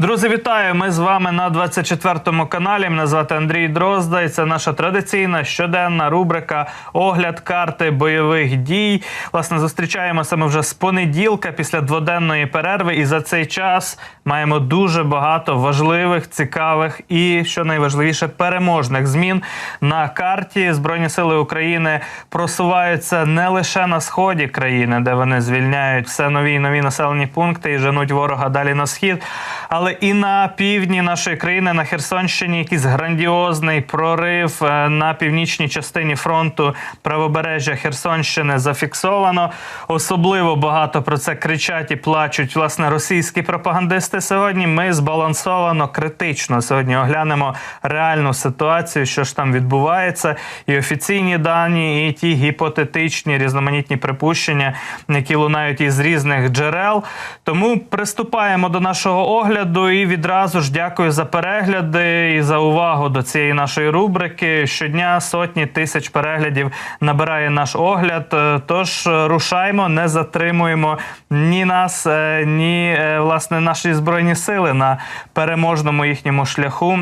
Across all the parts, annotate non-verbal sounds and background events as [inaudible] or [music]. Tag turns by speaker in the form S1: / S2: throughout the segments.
S1: Друзі, вітаю! Ми з вами на 24-му каналі. Мене звати Андрій Дрозда. І це наша традиційна щоденна рубрика Огляд карти бойових дій. Власне, зустрічаємося ми вже з понеділка після дводенної перерви. І за цей час маємо дуже багато важливих, цікавих і, що найважливіше, переможних змін на карті. Збройні сили України просуваються не лише на сході країни, де вони звільняють все нові і нові населені пункти і женуть ворога далі на схід, але і на півдні нашої країни, на Херсонщині, якийсь грандіозний прорив е, на північній частині фронту правобережжя Херсонщини зафіксовано. Особливо багато про це кричать і плачуть власне російські пропагандисти. Сьогодні ми збалансовано критично сьогодні оглянемо реальну ситуацію, що ж там відбувається, і офіційні дані, і ті гіпотетичні різноманітні припущення, які лунають із різних джерел. Тому приступаємо до нашого огляду і відразу ж дякую за перегляди і за увагу до цієї нашої рубрики. Щодня сотні тисяч переглядів набирає наш огляд. Е, Тож е, рушаймо, не затримуємо ні нас, е, ні власне наші збройні сили на переможному їхньому шляху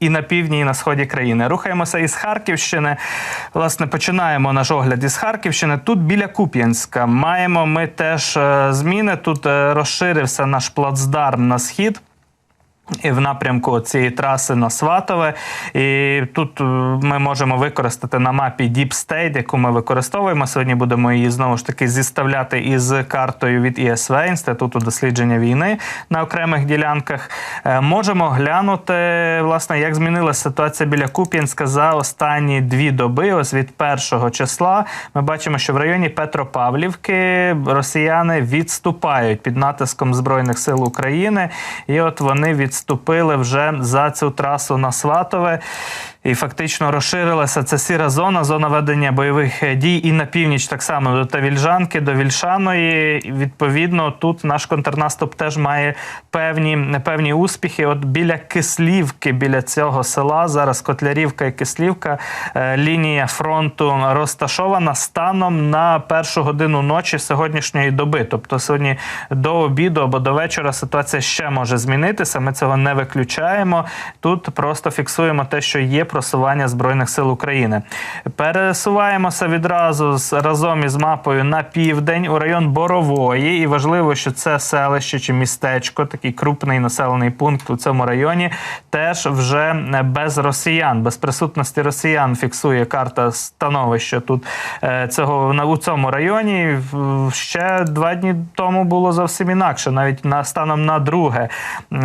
S1: і на півдні, і на сході країни. Рухаємося із Харківщини. Власне, починаємо наш огляд із Харківщини. Тут біля Куп'янська маємо ми теж зміни. Тут розширився наш плацдарм на схід. І в напрямку цієї траси на Сватове. І тут е, ми можемо використати на мапі Deep State, яку ми використовуємо. Сьогодні будемо її знову ж таки зіставляти із картою від ІСВ, Інституту дослідження війни на окремих ділянках. Е, Можемо глянути, власне, як змінилася ситуація біля Куп'янська за останні дві доби. Ось від першого числа ми бачимо, що в районі Петропавлівки росіяни відступають під натиском Збройних сил України. І от вони відступили вже за цю трасу на Сватове. І фактично розширилася ця сіра зона, зона ведення бойових е, дій і на північ так само до Тавільжанки, до Вільшаної. І, Відповідно, тут наш контрнаступ теж має певні, певні успіхи. От біля Кислівки, біля цього села, зараз Котлярівка і Кислівка, е, лінія фронту розташована станом на першу годину ночі сьогоднішньої доби. Тобто сьогодні до обіду або до вечора ситуація ще може змінитися. Ми цього не виключаємо. Тут просто фіксуємо те, що є просування збройних сил України. Пересуваємося відразу з разом із мапою на південь у район Борової. І важливо, що це селище чи містечко, такий крупний населений пункт у цьому районі, теж вже без росіян, без присутності росіян фіксує карта становища тут е, цього на у цьому районі. Ще два дні тому було зовсім інакше, навіть на станом на друге, е,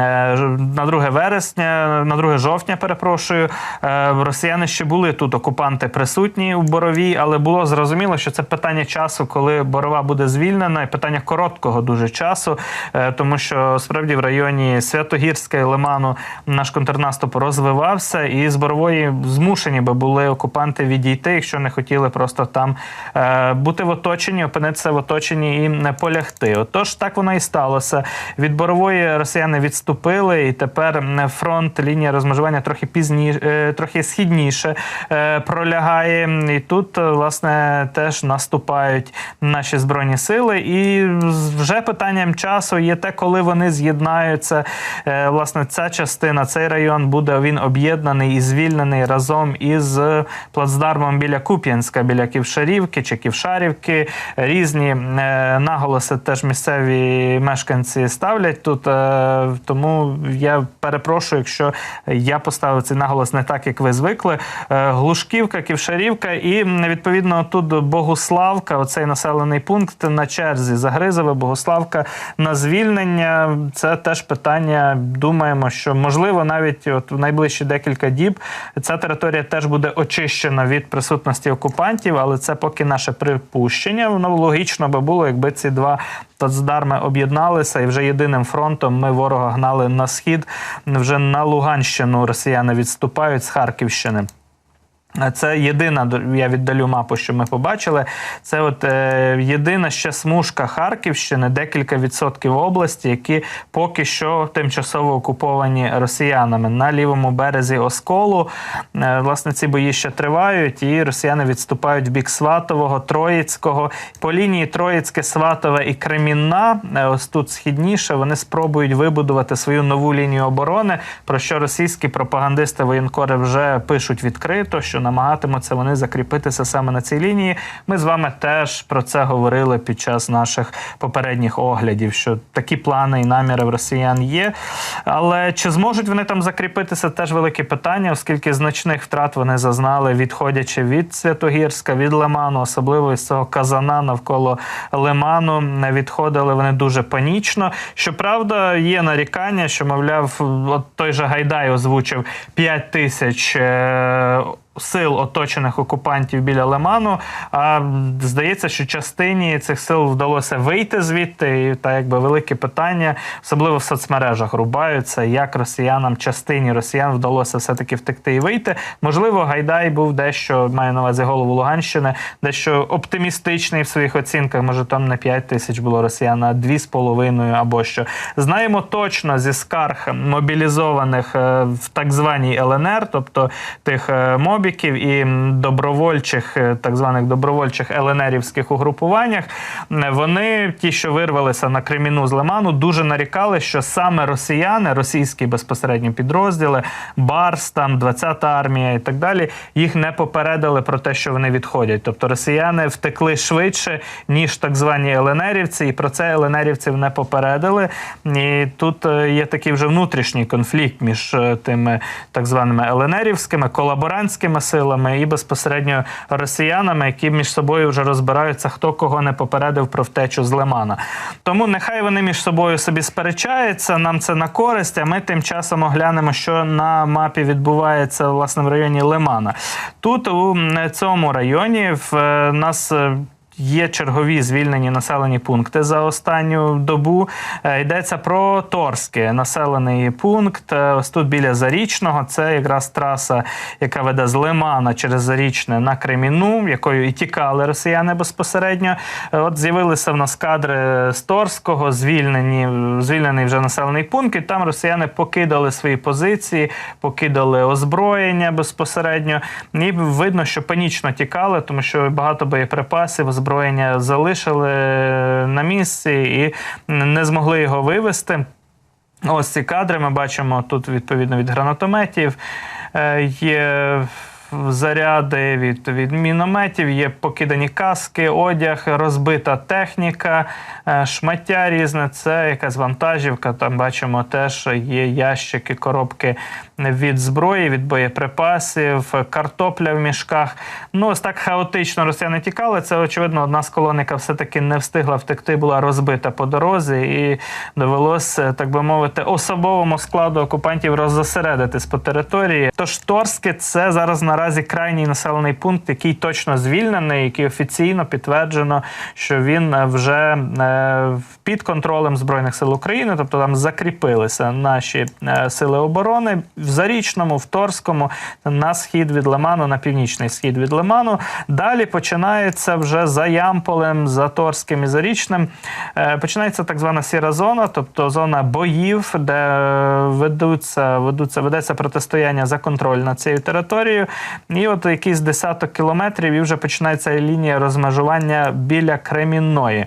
S1: на 2 вересня, на 2 жовтня, перепрошую. Е, Росіяни ще були тут, окупанти присутні у Боровій, але було зрозуміло, що це питання часу, коли Борова буде звільнена, і питання короткого дуже часу, е, тому що справді в районі Святогірська і Лиману наш контрнаступ розвивався, і з Борової змушені би були окупанти відійти, якщо не хотіли просто там е, бути в оточенні, опинитися в оточенні і не полягти. Отож, так воно і сталося. Від Борової росіяни відступили, і тепер фронт, лінія розмежування трохи пізніше, трохи східніше е, пролягає. І тут, е, власне, теж наступають наші збройні сили. І вже питанням часу є те, коли вони з'єднаються. Е, Власне, ця частина, цей район буде він об'єднаний і звільнений разом із плацдармом біля Куп'янська, біля Ківшарівки чи Ківшарівки. Різні наголоси теж місцеві мешканці ставлять тут. Тому я перепрошую, якщо я поставив цей наголос не так, як ви звикли. Е, Глушківка, Ківшарівка і відповідно тут Богуславка, оцей населений пункт на черзі. Загризове, Богуславка на звільнення. Це теж питання. Думаємо, що можливо навіть от в найближчі декілька діб ця територія теж буде очищена від присутності окупантів, але це поки наше припущення. Воно логічно би було, якби ці два плацдарми об'єдналися, і вже єдиним фронтом ми ворога гнали на схід. Вже на Луганщину росіяни відступають з Харківщини. Це єдина, я віддалю мапу, що ми побачили. Це от е, єдина ще смужка Харківщини, декілька відсотків області, які поки що тимчасово окуповані росіянами на лівому березі Осколу. Е, власне, ці бої ще тривають, і росіяни відступають в бік Сватового, Троїцького. По лінії Троїцьке, Сватове і Кремінна, е, ось тут східніше, вони спробують вибудувати свою нову лінію оборони, про що російські пропагандисти воєнкори вже пишуть відкрито. що намагатимуться вони закріпитися саме на цій лінії. Ми з вами теж про це говорили під час наших попередніх оглядів, що такі плани і наміри в росіян є. Але чи зможуть вони там закріпитися, теж велике питання, оскільки значних втрат вони зазнали, відходячи від Святогірська, від Лиману, особливо із цього казана навколо Лиману. Відходили вони дуже панічно. Щоправда, є нарікання, що мовляв, от той же Гайдай озвучив 5 тисяч. Сил оточених окупантів біля Лиману. А здається, що частині цих сил вдалося вийти звідти, і та якби велике питання, особливо в соцмережах рубаються, як росіянам, частині росіян вдалося все-таки втекти і вийти. Можливо, Гайдай був дещо має на увазі голову Луганщини, дещо оптимістичний в своїх оцінках. Може, там не 5 тисяч було росіян, а 2,5 або що. Знаємо точно зі скарг мобілізованих е, в так званій ЛНР, тобто тих е, мобілізованих, і добровольчих, е, так званих добровольчих ЛНРівських угрупуваннях, вони, ті, що вирвалися на Креміну з Лиману, дуже нарікали, що саме росіяни, російські безпосередні підрозділи, Барс, там 20-та армія і так далі, їх не попередили про те, що вони відходять. Тобто росіяни втекли швидше, ніж так звані ЛНРівці, і про це ЛНРівців не попередили. І тут е, є такий вже внутрішній конфлікт між е, тими так званими ЛНРівськими колаборантськими збройними силами і безпосередньо росіянами, які між собою вже розбираються, хто кого не попередив про втечу з Лимана. Тому нехай вони між собою собі сперечаються. Нам це на користь. А ми тим часом оглянемо, що на мапі відбувається власне в районі Лимана. Тут у цьому районі в е, нас е, Є чергові звільнені населені пункти за останню добу. Е, йдеться про Торське населений пункт. Е, ось тут біля Зарічного. Це якраз траса, яка веде з Лимана через Зарічне на Креміну, якою і тікали росіяни безпосередньо. Е, от з'явилися в нас кадри з Торського, звільнені, звільнений вже населений пункт. і Там росіяни покидали свої позиції, покидали озброєння безпосередньо. І видно, що панічно тікали, тому що багато боєприпасів озброєння залишили на місці і не змогли його вивести. Ось ці кадри ми бачимо тут відповідно від гранатометів. Е, є заряди від від мінометів, є покидані каски, одяг, розбита техніка, е, шмаття різне. Це якась вантажівка. Там бачимо теж є ящики, коробки від зброї, від боєприпасів, картопля в мішках. Ну, ось так хаотично росіяни тікали. Це, очевидно, одна з колон, яка все-таки не встигла втекти, була розбита по дорозі, і довелося, так би мовити, особовому складу окупантів роззосередитись по території. Тож Торське це зараз наразі крайній населений пункт, який точно звільнений, який офіційно підтверджено, що він вже е, під контролем збройних сил України, тобто там закріпилися наші е, сили оборони в Зарічному, в Торському, на схід від Лиману, на північний схід від Лиману. Далі починається вже за Ямполем, за Торським і Зарічним. Е, починається так звана сіра зона, тобто зона боїв, де ведуться, ведуться, ведеться протистояння за контроль над цією територією. І от якийсь десяток кілометрів і вже починається лінія розмежування біля Кремінної.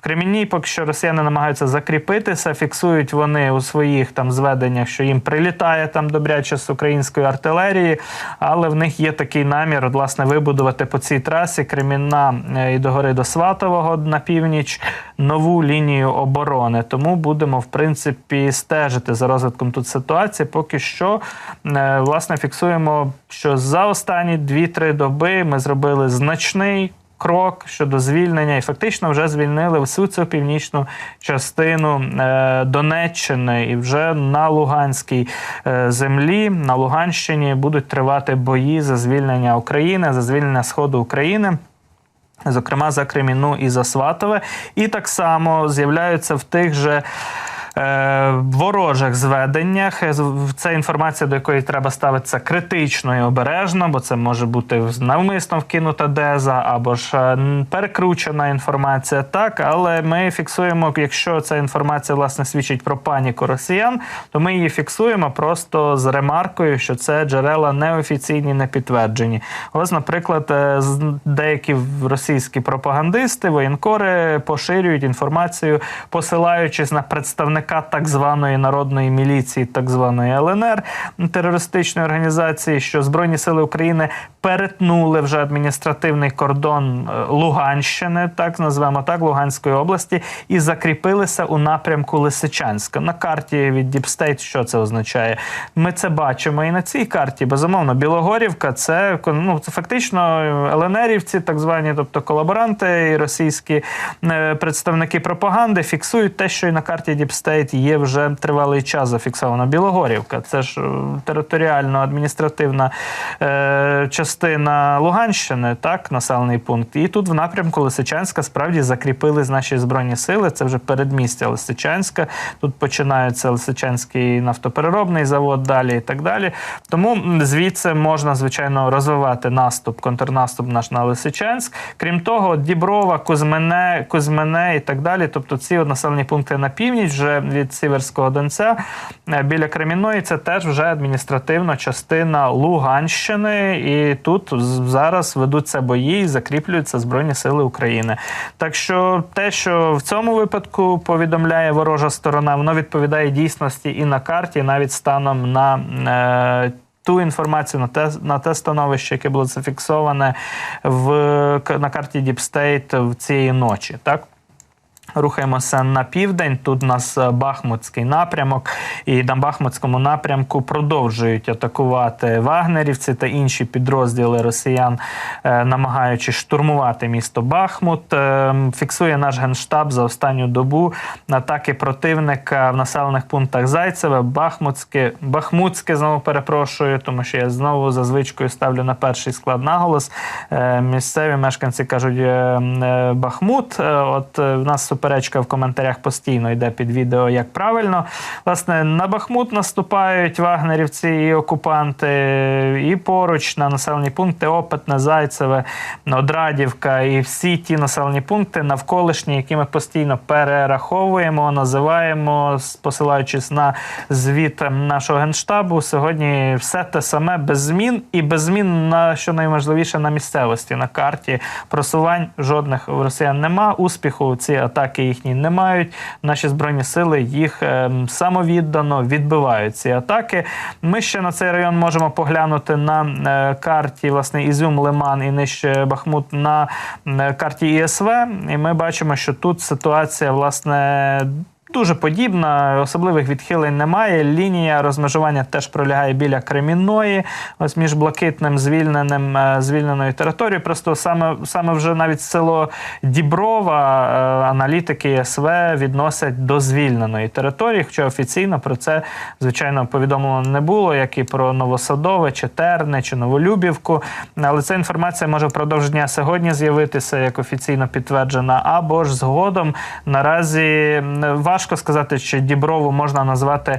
S1: В Кремінній поки що росіяни намагаються закріпитися, фіксують вони у своїх там зведеннях, що їм прилітає там добряче з української артилерії, але в них є такий намір власне вибудувати по цій трасі Кремінна е, і догори до Сватового на північ нову лінію оборони. Тому будемо в принципі стежити за розвитком тут ситуації. Поки що е, власне фіксуємо, що за останні 2-3 доби ми зробили значний крок щодо звільнення, і фактично вже звільнили всю цю північну частину е, Донеччини, і вже на Луганській е, землі на Луганщині будуть тривати бої за звільнення України, за звільнення Сходу України. Зокрема, за Креміну і за Сватове, і так само з'являються в тих же ворожих зведеннях. Е, Це інформація, до якої треба ставитися критично і обережно, бо це може бути навмисно вкинута деза або ж е, перекручена інформація. Так, але ми фіксуємо, якщо ця інформація власне свідчить про паніку росіян, то ми її фіксуємо просто з ремаркою, що це джерела неофіційні, не підтверджені. Ось, наприклад, е, деякі російські пропагандисти, воєнкори поширюють інформацію, посилаючись на представника так званої народної міліції, так званої ЛНР терористичної організації, що Збройні сили України перетнули вже адміністративний кордон е, Луганщини, так назвемо так, Луганської області, і закріпилися у напрямку Лисичанська. На карті від State що це означає? Ми це бачимо і на цій карті. Безумовно, Білогорівка це ну, це фактично ЛНРівці, так звані, тобто колаборанти і російські е, представники пропаганди фіксують те, що і на карті Deep State є вже тривалий час зафіксовано. Білогорівка це ж е, територіально-адміністративна е, частина Луганщини, так, населений пункт. І тут в напрямку Лисичанська справді закріпились наші збройні сили. Це вже передмістя Лисичанська. Тут починається Лисичанський нафтопереробний завод, далі і так далі. Тому звідси можна, звичайно, розвивати наступ, контрнаступ наш на Лисичанськ. Крім того, Діброва, Кузьмене, Кузьмене і так далі. Тобто ці населені пункти на північ, вже від Сіверського Донця е, біля Кремінної, це теж вже адміністративна частина Луганщини. І тут зараз ведуться бої і закріплюються Збройні Сили України. Так що те, що в цьому випадку повідомляє ворожа сторона, воно відповідає дійсності і на карті, навіть станом на. Е, ту інформацію на те на те становище, яке було зафіксоване в на карті State в цієї ночі, так. Рухаємося на південь. Тут у нас е, Бахмутський напрямок, і на Бахмутському напрямку продовжують атакувати вагнерівці та інші підрозділи росіян, е, намагаючись штурмувати місто Бахмут. Е, Фіксує наш генштаб за останню добу атаки противника в населених пунктах Зайцеве, Бахмутське, Бахмутське знову перепрошую, тому що я знову за звичкою ставлю на перший склад наголос. Місцеві мешканці кажуть Бахмут. От в нас суперечка в коментарях постійно йде під відео, як правильно. Власне, на Бахмут наступають вагнерівці і окупанти, і поруч на населені пункти Опитне, Зайцеве, Одрадівка і всі ті населені пункти навколишні, які ми постійно перераховуємо, називаємо, посилаючись на звіт нашого генштабу. Сьогодні все те саме без змін і без змін на що найважливіше на місцевості на карті просувань жодних у росіян нема. Успіху ці атаки їхні не мають. Наші збройні сили їх ем, самовіддано відбивають ці атаки. Ми ще на цей район можемо поглянути на е, карті власне Ізюм, Лиман і нижче Бахмут на е, карті ІСВ. І ми бачимо, що тут ситуація власне. Дуже подібна, особливих відхилень немає. Лінія розмежування теж пролягає біля Кремінної, ось між блакитним звільненим е, звільненою територією. Просто саме саме вже навіть село Діброва е, аналітики СВ відносять до звільненої території, хоча офіційно про це звичайно повідомлено не було, як і про Новосадове, чи Терне, чи Новолюбівку. Але ця інформація може впродовж дня сьогодні з'явитися як офіційно підтверджена, або ж згодом наразі м, важко сказати, чи Діброву можна назвати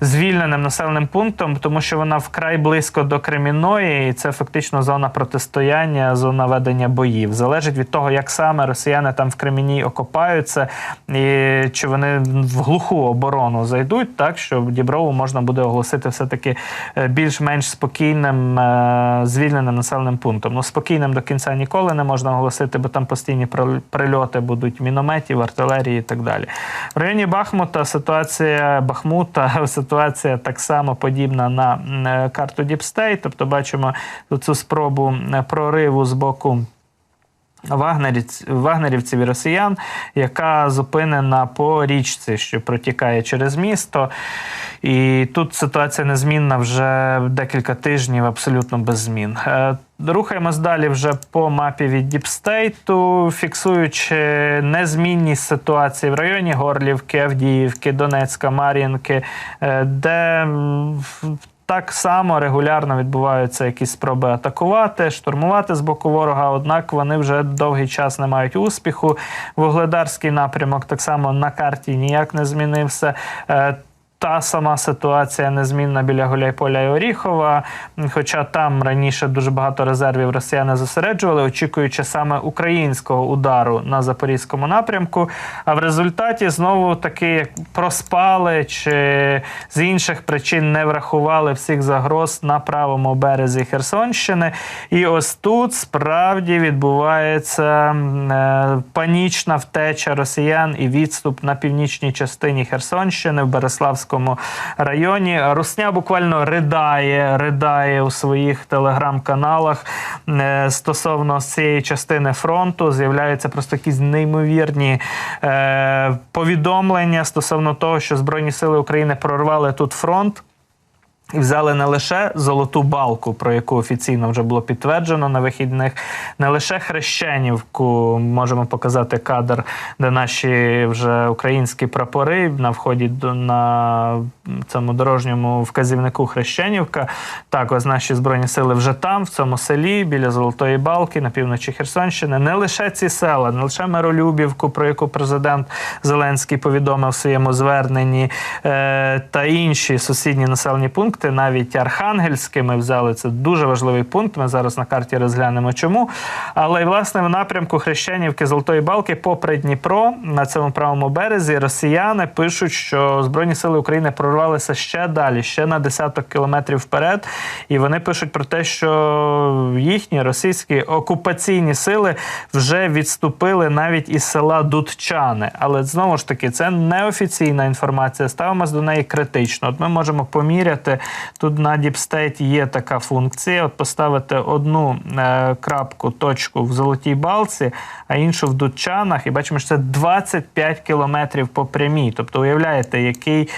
S1: звільненим населеним пунктом, тому що вона вкрай близько до Кремінної, і це фактично зона протистояння, зона ведення боїв. Залежить від того, як саме росіяни там в Креміній окопаються, і чи вони в глуху оборону зайдуть, так що Діброву можна буде оголосити все-таки е, більш-менш спокійним е, звільненим населеним пунктом. Ну, спокійним до кінця ніколи не можна оголосити, бо там постійні прил- прильоти будуть мінометів, артилерії і так далі. В районі Бахмута ситуація Бахмута, [laughs] ситуація так само подібна на е, карту Діпстей. Тобто бачимо цю спробу прориву з боку. Вагнерівців і росіян, яка зупинена по річці, що протікає через місто. І тут ситуація незмінна вже декілька тижнів, абсолютно без змін. Е, Рухаємось далі вже по мапі від Діпстейту, фіксуючи незмінність ситуації в районі Горлівки, Авдіївки, Донецька, Мар'їнки, е, де так само регулярно відбуваються якісь спроби атакувати, штурмувати з боку ворога. Однак вони вже довгий час не мають успіху. Вугледарський напрямок так само на карті ніяк не змінився. Та сама ситуація незмінна біля Гуляйполя і Оріхова. Хоча там раніше дуже багато резервів росіяни зосереджували, очікуючи саме українського удару на запорізькому напрямку. А в результаті знову таки проспали чи з інших причин не врахували всіх загроз на правому березі Херсонщини. І ось тут справді відбувається е, панічна втеча росіян і відступ на північній частині Херсонщини в Береславському районі. Русня буквально ридає, ридає у своїх телеграм-каналах е, стосовно цієї частини фронту. З'являються просто якісь неймовірні е, повідомлення стосовно того, що Збройні Сили України прорвали тут фронт. І взяли не лише золоту балку, про яку офіційно вже було підтверджено на вихідних, не лише Хрещенівку можемо показати кадр, де наші вже українські прапори на вході до на цьому дорожньому вказівнику Хрещенівка. Так, ось наші збройні сили вже там, в цьому селі, біля Золотої Балки, на півночі Херсонщини. Не лише ці села, не лише Миролюбівку, про яку президент Зеленський повідомив в своєму зверненні, е, та інші сусідні населені пункти, навіть Архангельське, ми взяли це дуже важливий пункт. Ми зараз на карті розглянемо чому. Але власне в напрямку Хрещенівки Золотої Балки, попри Дніпро, на цьому правому березі, росіяни пишуть, що Збройні Сили України прорвалися ще далі, ще на десяток кілометрів вперед. І вони пишуть про те, що їхні російські окупаційні сили вже відступили навіть із села Дудчани. Але знову ж таки, це неофіційна інформація. Ставимось до неї критично. От ми можемо поміряти тут на State є така функція: от поставити одну е, крапку, точку в золотій балці, а іншу в Дудчанах, і бачимо, що це 25 кілометрів по прямій. Тобто, уявляєте, який.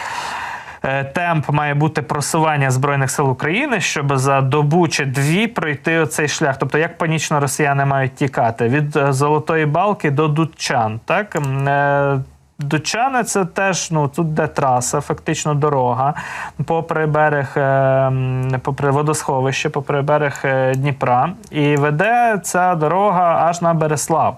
S1: е, Темп має бути просування збройних сил України, щоб за добу чи дві пройти оцей шлях. Тобто, як панічно росіяни мають тікати від е, золотої балки до Дудчан. Так Е, це теж ну тут де траса, фактично дорога, попри берег, е, попри водосховище, попри берег е, Дніпра. І веде ця дорога аж на Береслав.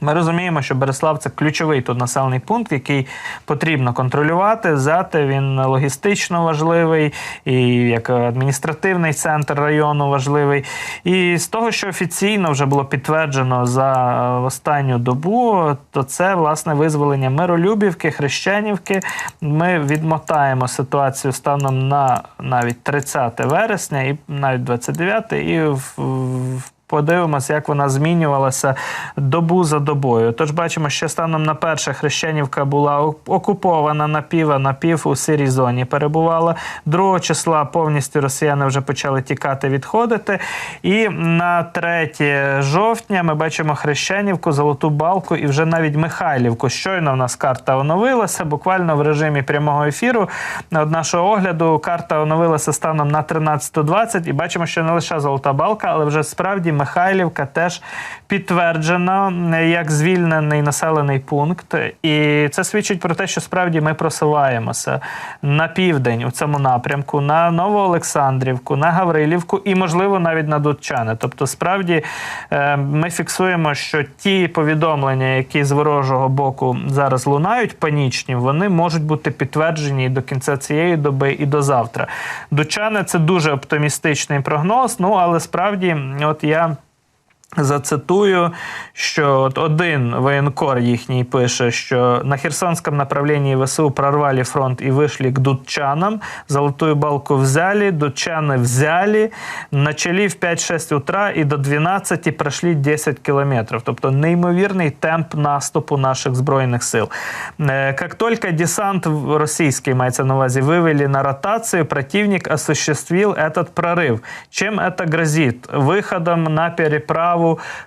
S1: Ми розуміємо, що Береслав це ключовий тут населений пункт, який потрібно контролювати, взяти. Він логістично важливий, і як адміністративний центр району важливий. І з того, що офіційно вже було підтверджено за е, останню добу, то це власне визволення Миролюбівки, Хрещенівки. Ми відмотаємо ситуацію станом на навіть 30 вересня і навіть 29 і в, Подивимося, як вона змінювалася добу за добою. Тож бачимо, що станом на перше Хрещенівка була окупована напів, напів у сирій зоні перебувала. Другого числа повністю росіяни вже почали тікати, відходити. І на 3 жовтня ми бачимо Хрещенівку, Золоту Балку і вже навіть Михайлівку. Щойно в нас карта оновилася, буквально в режимі прямого ефіру. От нашого огляду карта оновилася станом на 13.20 і бачимо, що не лише Золота Балка, але вже справді Михайлівка теж підтверджена е, як звільнений населений пункт. І це свідчить про те, що справді ми просуваємося на південь у цьому напрямку, на Новоолександрівку, на Гаврилівку і, можливо, навіть на Дудчани. Тобто, справді е, ми фіксуємо, що ті повідомлення, які з ворожого боку зараз лунають, панічні, вони можуть бути підтверджені до кінця цієї доби і до завтра. Дучани це дуже оптимістичний прогноз. Ну але справді, от я. Зацитую, що от один воєнкор їхній пише, що на Херсонском направлении ВСУ прорвали фронт и вышли к Дудчанам. Золотую балку взяли, Дудчаны взяли, начали в 5-6 утра і до 12 пройшли 10 кілометрів. Тобто неймовірний темп наступу наших збройних сил. Е, Як тільки десант в- російський, мається на увазі, вивели на ротацию, противник осуществил этот прорыв. Чем это грозит? Выходом на переправу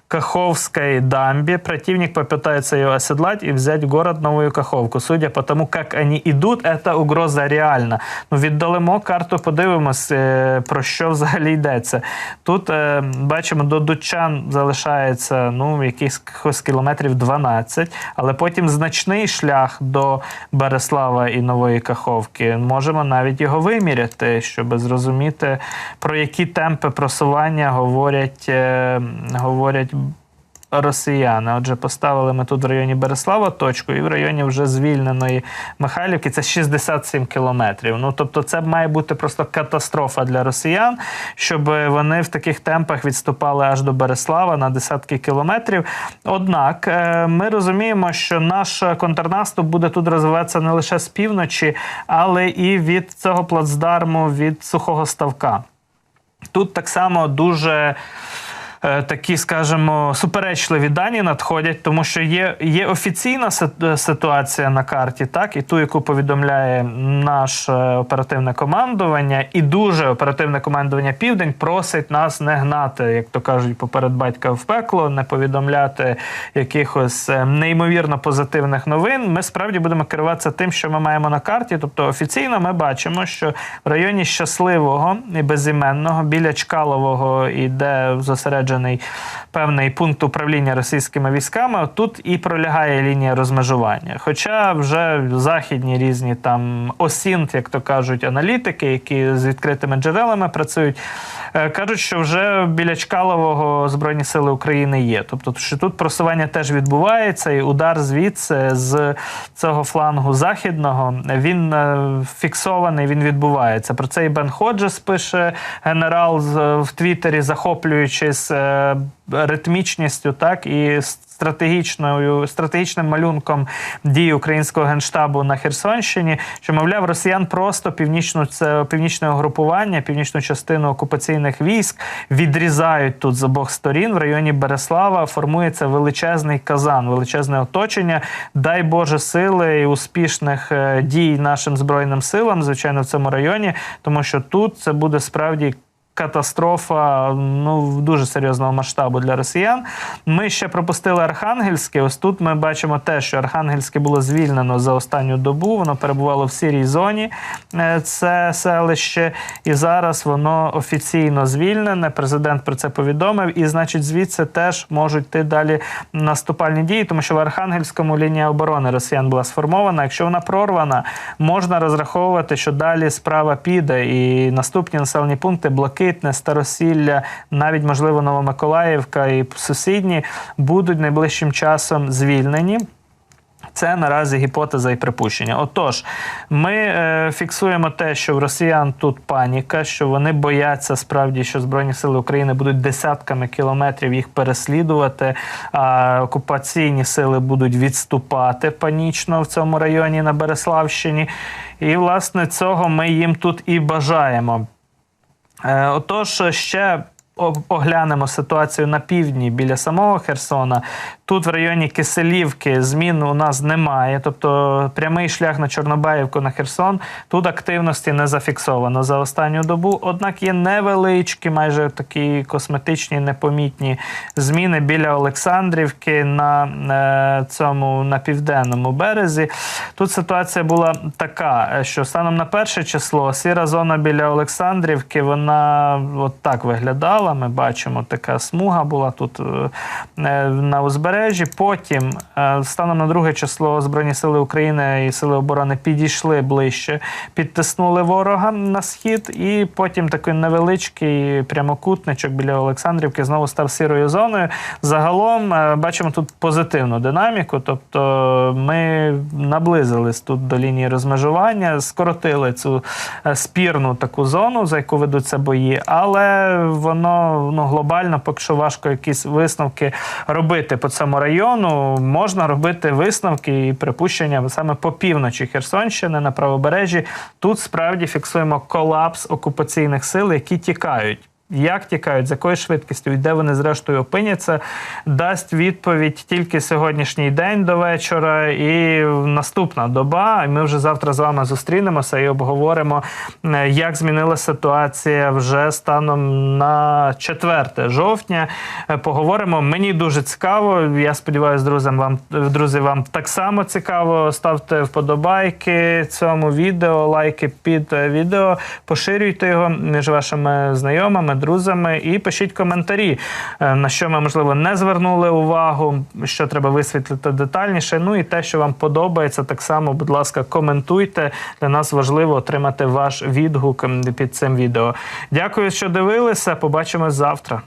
S1: Каховской дамбе противник попытается ее оседлать и взять город Новую Каховку. Судя по тому, как они идут, эта угроза реальна. Ну, віддалимо карту, подивимось, е, про що взагалі йдеться. Тут е, бачимо, до Дучан залишається ну, якихось кілометрів 12, але потім значний шлях до Береслава і Нової Каховки. Можемо навіть його виміряти, щоб зрозуміти, про які темпи просування говорять, е, говорять росіяни. Отже, поставили ми тут в районі Береслава точку, і в районі вже звільненої Михайлівки це 67 кілометрів. Ну тобто, це має бути просто катастрофа для росіян, щоб вони в таких темпах відступали аж до Береслава на десятки кілометрів. Однак е, ми розуміємо, що наш контрнаступ буде тут розвиватися не лише з півночі, але і від цього плацдарму від сухого ставка. Тут так само дуже. Е, Такі, скажімо, суперечливі дані надходять, тому що є, є офіційна ситуація на карті, так, і ту, яку повідомляє наше оперативне командування, і дуже оперативне командування Південь просить нас не гнати, як то кажуть, поперед батька в пекло, не повідомляти якихось е, неймовірно позитивних новин. Ми справді будемо керуватися тим, що ми маємо на карті. Тобто офіційно ми бачимо, що в районі щасливого і безіменного біля Чкалового іде зосереджений певний пункт управління російськими військами. Тут і пролягає лінія розмежування. Хоча вже західні різні там осінт, як то кажуть, аналітики, які з відкритими джерелами працюють, кажуть, що вже біля Чкалового Збройні сили України є. Тобто, що тут просування теж відбувається, і удар звідси з цього флангу західного він е, фіксований, він відбувається. Про це і Бен Ходжес пише генерал в Твіттері, захоплюючись е, ритмічністю, так і стратегічною стратегічним малюнком дій українського генштабу на Херсонщині, що мовляв, росіян просто північну це північне угрупування, північну частину окупаційних військ відрізають тут з обох сторін. В районі Береслава формується величезний казан, величезне оточення. Дай Боже сили і успішних е, дій нашим збройним силам, звичайно, в цьому районі, тому що тут це буде справді. Катастрофа ну дуже серйозного масштабу для росіян. Ми ще пропустили Архангельське. Ось тут ми бачимо те, що Архангельське було звільнено за останню добу. Воно перебувало в сірій зоні. е, Це селище, і зараз воно офіційно звільнене. Президент про це повідомив. І, значить, звідси теж можуть йти далі наступальні дії, тому що в Архангельському лінія оборони росіян була сформована. Якщо вона прорвана, можна розраховувати, що далі справа піде, і наступні населені пункти Блакитне, Старосілля, навіть можливо Новомиколаївка і сусідні будуть найближчим часом звільнені. Це наразі гіпотеза і припущення. Отож, ми е, фіксуємо те, що в росіян тут паніка, що вони бояться справді, що Збройні сили України будуть десятками кілометрів їх переслідувати, а окупаційні сили будуть відступати панічно в цьому районі на Береславщині. І, власне, цього ми їм тут і бажаємо. Е, Отож, ще оглянемо ситуацію на півдні біля самого Херсона. Тут в районі Киселівки змін у нас немає. Тобто прямий шлях на Чорнобаївку на Херсон. Тут активності не зафіксовано за останню добу. Однак є невеличкі, майже такі косметичні, непомітні зміни біля Олександрівки на е, цьому на південному березі. Тут ситуація була така, е, що станом на перше число сіра зона біля Олександрівки, вона от так виглядала. Ми бачимо, така смуга була тут е, е, на узбережжі. Потім, е, станом на друге число, Збройні сили України і сили оборони підійшли ближче, підтиснули ворога на схід, і потім такий невеличкий прямокутничок біля Олександрівки знову став сірою зоною. Загалом бачимо тут позитивну динаміку, тобто ми наблизились тут до лінії розмежування, скоротили цю спірну таку зону, за яку ведуться бої, але воно ну, глобально поки що важко якісь висновки робити по цьому району. Можна робити висновки і припущення саме по півночі Херсонщини на правобережжі. Тут справді фіксуємо колапс окупаційних сил, які тікають. Як тікають, з якою швидкістю, і де вони зрештою опиняться, дасть відповідь тільки сьогоднішній день до вечора і наступна доба. І ми вже завтра з вами зустрінемося і обговоримо, е, як змінилася ситуація вже станом на 4 жовтня. Е, Поговоримо. Мені дуже цікаво. Я сподіваюся, друзям вам друзі, вам так само цікаво. Ставте вподобайки цьому відео, лайки під е, відео, поширюйте його між вашими знайомими, друзями і пишіть коментарі, е, на що ми можливо не звернули увагу, що треба висвітлити детальніше. Ну і те, що вам подобається, так само, будь ласка, коментуйте. Для нас важливо отримати ваш відгук під цим відео. Дякую, що дивилися. Побачимось завтра.